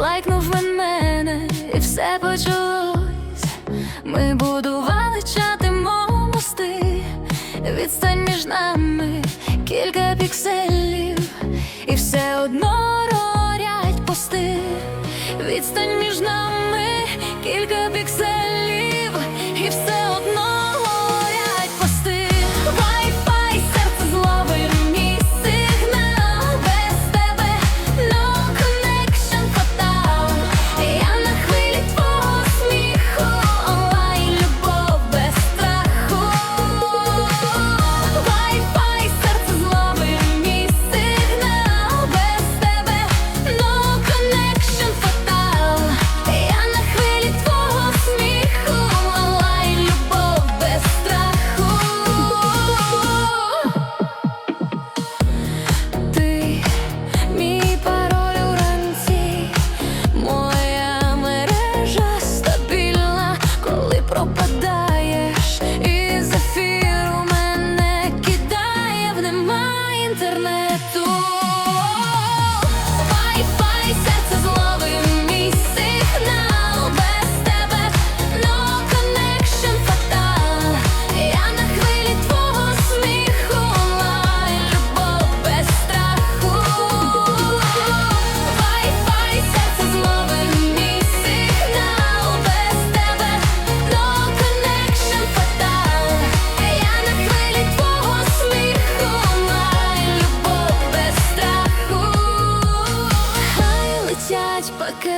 лайкнув він мене, і все почулось, Ми будували чатимо мости, відстань між нами кілька пікселів, і все одно рорять пости, відстань між нами кілька.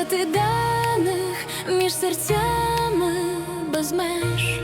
Секрети даних між серцями без меж.